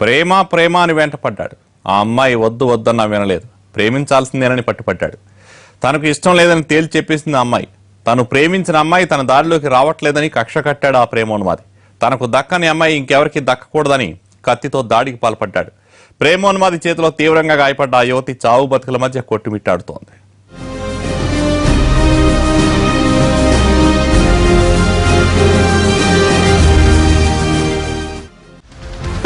ప్రేమ ప్రేమ అని వెంటపడ్డాడు ఆ అమ్మాయి వద్దు వద్దన్నా వినలేదు. ప్రేమించాల్సిందేనని పట్టుపట్టాడు తనకు ఇష్టం లేదని తేల్చి చెప్పేసింది ఆ అమ్మాయి. తను ప్రేమించిన అమ్మాయి తన దారిలోకి రావట్లేదని కక్ష కట్టాడు ఆ ప్రేమోన్మాది. తనకు దక్కని అమ్మాయి ఇంకెవరికి దక్కకూడదని కత్తితో దాడికి పాల్పడ్డాడు. ప్రేమోన్మాది చేతిలో తీవ్రంగా గాయపడ్డ ఆ యువతి చావు బతుకుల మధ్య కొట్టుమిట్టాడుతోంది.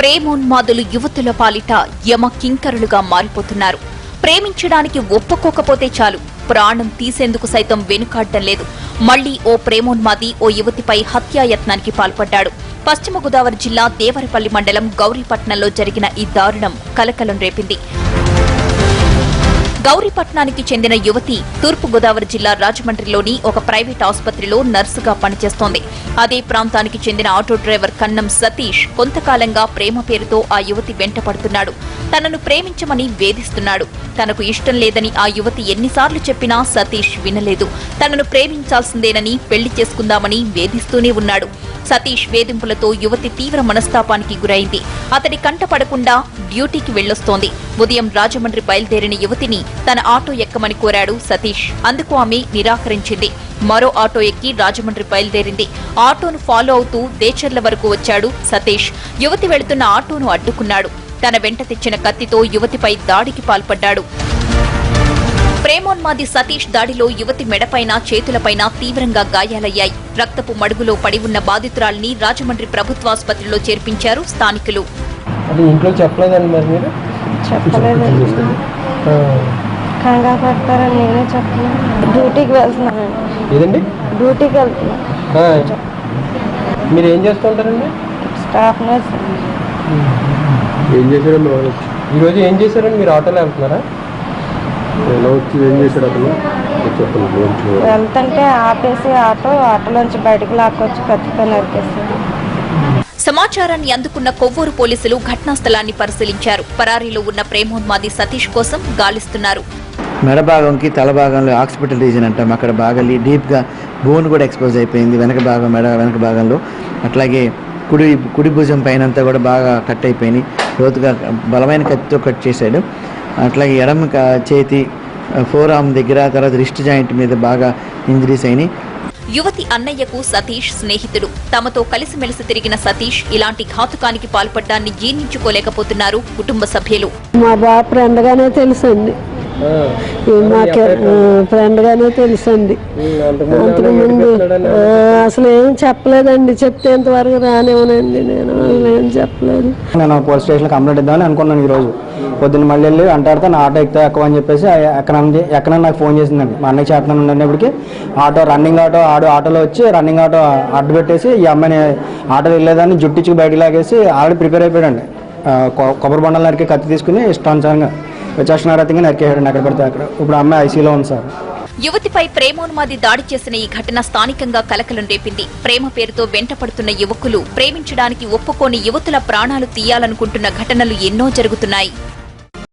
ప్రేమోన్మాదులు యువతుల పాలిట యమ కింకరులుగా మారిపోతున్నారు. ప్రేమించడానికి ఒప్పుకోకపోతే చాలు. ప్రాణం తీసేందుకు సైతం వెనుకాడటం లేదు. మళ్ళీ ఓ ప్రేమోన్మాది ఓ యువతిపై హత్యాయత్నానికి పాల్పడ్డాడు. పశ్చిమ గోదావరి జిల్లా దేవరపల్లి మండలం గౌరీపట్నంలో జరిగిన ఈ దారుణం కలకలం రేపింది. గౌరీపట్నానికి చెందిన యువతి తూర్పు గోదావరి జిల్లా రాజమండ్రిలోని ఒక ప్రైవేట్ ఆసుపత్రిలో నర్సుగా పనిచేస్తోంది. అదే ప్రాంతానికి చెందిన ఆటో డ్రైవర్ కన్నం సతీష్ కొంతకాలంగా ప్రేమ పేరుతో ఆ యువతి వెంట పడుతున్నాడు తనను ప్రేమించమని వేధిస్తున్నాడు. తనకు ఇష్టం లేదని ఆ యువతి ఎన్నిసార్లు చెప్పినా సతీష్ వినలేదు. తనను ప్రేమించాల్సిందేనని పెళ్ళి చేసుకుందామని వేధిస్తూనే ఉన్నాడు. సతీష్ వేధింపులతో యువతి తీవ్ర మనస్తాపానికి గురైంది. అతడి కంట పడకుండా డ్యూటీకి వెళ్ళొస్తోంది ఉదయం రాజమండ్రి బయలుదేరిన యువతిని తన ఆటో ఎక్కమని కోరాడు సతీష్. అందుకు ఆమె నిరాకరించింది. మరో ఆటో ఎక్కి రాజమండ్రి బయలుదేరింది. ఆటోను ఫాలో అవుతూ దేచర్ల వరకు వచ్చాడు సతీష్. యువతి వెళుతున్న ఆటోను అడ్డుకున్నాడు. తన వెంట తెచ్చిన కత్తితో యువతిపై దాడికి పాల్పడ్డాడు. ప్రేమోన్మాది సతీష్ దాడిలో యువతి మెడపైన చేతులపైన తీవ్రంగా గాయాలయ్యాయి. రక్తపు మడుగులో పడి ఉన్న బాధితురాలిని రాజమండ్రి ప్రభుత్వాసుపత్రిలో చేర్పించారు స్థానికులు. అది ఇంట్లో చెప్పలేదండి మరి మీరు? చెప్పలేదు ఆ, కంగారు పడతారని నేనే చెప్పలేదు డ్యూటీకి వెళ్తున్నానండి ఏదండి? డ్యూటీకి వెళ్తున్నాను. మీరు ఏం చేస్తుంటారండి స్టాఫ్ నర్స్. ఏం ఈరోజు ఏం చేశారండి? మీరు ఆటోలో వెళ్తున్నారా? వచ్చి ఏం చేశాడు అతను? చెప్పండి లోంచి వెళ్తుంటే ఆపేసి ఆటో ఆటోలోంచి బయటకు లాక్కొచ్చి కత్తితో సమాచారాన్ని అందుకున్న కొవ్వూరు పోలీసులు ఘటనా స్థలాన్ని పరిశీలించారు. పరారీలో ఉన్న ప్రేమోన్మాది సతీష్ కోసం గాలిస్తున్నారు. మెడ భాగంకి తల భాగంలో హాస్పిటల్ రీజన్ అంటాం. అక్కడ బాగా లీ- డీప్గా బోన్ కూడా ఎక్స్పోజ్ అయిపోయింది. వెనక భాగం మెడ వెనక భాగంలో. అట్లాగే కుడి కుడి భుజం పైన అంతా కూడా బాగా కట్ అయిపోయినాయి. లోతుగా బలమైన కత్తితో కట్ చేశాడు. అట్లాగే ఎడమ చేతి ఫోర్ ఆర్మ్ దగ్గర తర్వాత రిస్ట్ జాయింట్ మీద బాగా ఇంజరీస్ అయినాయి. యువతి అన్నయ్యకు సతీష్ స్నేహితుడు. తమతో కలిసిమెలిసి తిరిగిన సతీష్ ఇలాంటి ఘాతుకానికి పాల్పడ్డాన్ని జీర్ణించుకోలేకపోతున్నారు కుటుంబ సభ్యులు. మా బాబు ఫ్రెండ్గానే తెలుసండి. మాకే ఫ్రెండ్గానే తెలుసండి. అంతకుముందు అసలు ఏం చెప్పలేదండి. చెప్తే ఇంతవరకు రానివ్వనండి నేను. ఏం చెప్పలేదు. నేను పోలీస్ స్టేషన్లో కంప్లైంట్ ఇద్దామని అనుకున్నాను ఈరోజు. పొద్దున్న మళ్ళీ వెళ్ళి అంటాడితే నా ఆటో ఎక్కితే ఎక్కువ అని చెప్పేసి ఎక్కనంది ఎక్కడ నాకు ఫోన్ చేసిందండి. మా అన్నయ్య చేతనం ఉండేప్పటికి ఆటో రన్నింగ్ ఆటో ఆడు ఆటోలో వచ్చి రన్నింగ్ ఆటో అడ్డు పెట్టేసి ఈ అమ్మాయిని ఆటో వెళ్ళేదాన్ని జుట్టించుకు బయటకు లాగేసి ఆల్రెడీ ప్రిపేర్ అయిపోయాడండి. కొబ్బరి బొండాలు నరికి కత్తి తీసుకుని ఇష్టానుసారంగా విచక్షణారతంగా నరికేశాడు అక్కడ పడితే అక్కడ. ఇప్పుడు అమ్మాయి ఐసీలో ఉంది సార్. యువతిపై ప్రేమోన్మాది దాడి చేసిన ఈ ఘటన స్థానికంగా కలకలం రేపింది. ప్రేమ పేరుతో వెంటపడుతున్న యువకులు ప్రేమించడానికి ఒప్పుకోని యువతుల ప్రాణాలు తీయాలనుకుంటున్న ఘటనలు ఎన్నో జరుగుతున్నాయి.